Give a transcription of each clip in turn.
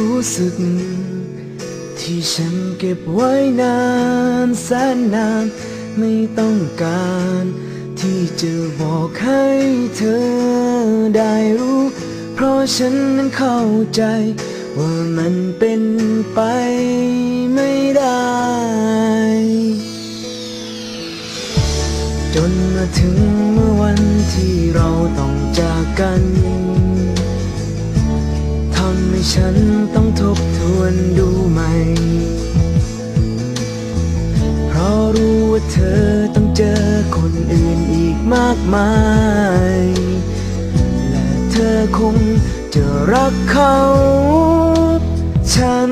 รู้สึก ที่ฉันเก็บไว้นานแสนนานไม่ต้องการ ที่จะบอกให้เธอได้รู้ เพราะฉันนั้นเข้าใจ ว่ามันเป็นไปไม่ได้ จนมาถึงเมื่อวันที่เราต้องจากกัน ให้ฉันต้องทบทวนดูใหม่ เพราะรู้ว่าเธอต้องเจอคนอื่นอีกมากมาย และเธอคงจะรักเขา ฉัน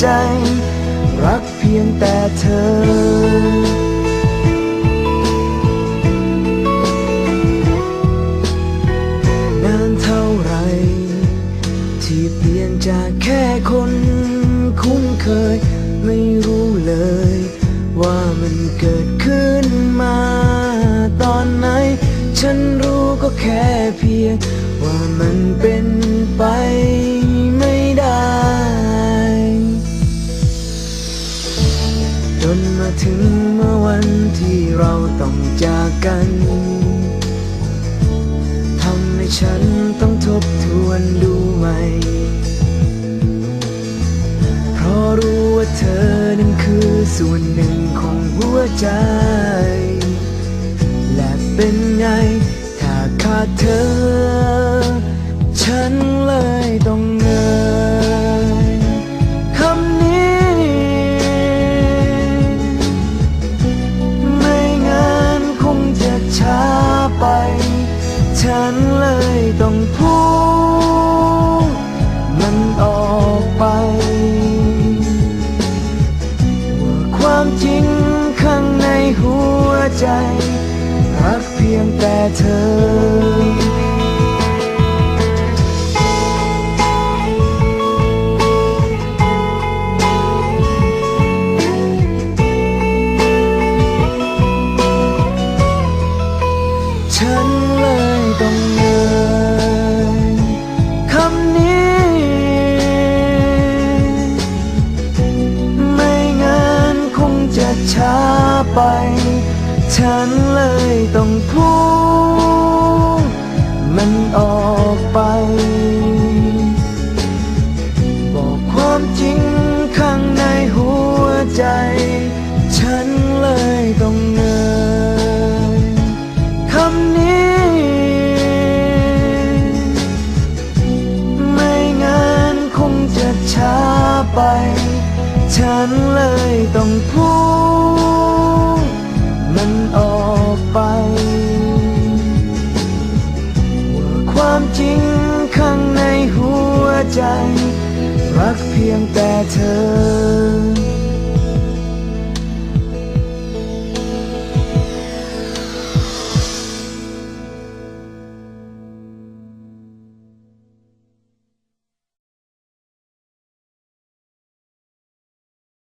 ใจ รักเพียงแต่เธอนานเท่าไรที่เปลี่ยนจากแค่คนคุ้นเคย ไม่รู้เลย ว่ามันเกิดขึ้นมาตอนไหน ฉันรู้ก็แค่เพียง ว่ามันเป็นไปไม่ นมาถึงเมื่อวันที่เราต้องจากกันทำให้ฉันต้องทบทวนดูใหม่ เพราะรู้ว่าเธอนั้นคือส่วนหนึ่งของหัวใจ และเป็นไง ถ้าขาดเธอ ใจรักเพียงแต่เธอ เลยต้องพูดมันออกไป บอกความจริงข้างในหัวใจ ฉันเลยต้องเงยคำนี้ ไม่งั้นคงจะช้าไป ฉันเลยต้องพูด ความจริงข้างในหัวใจ รักเพียงแต่เธอ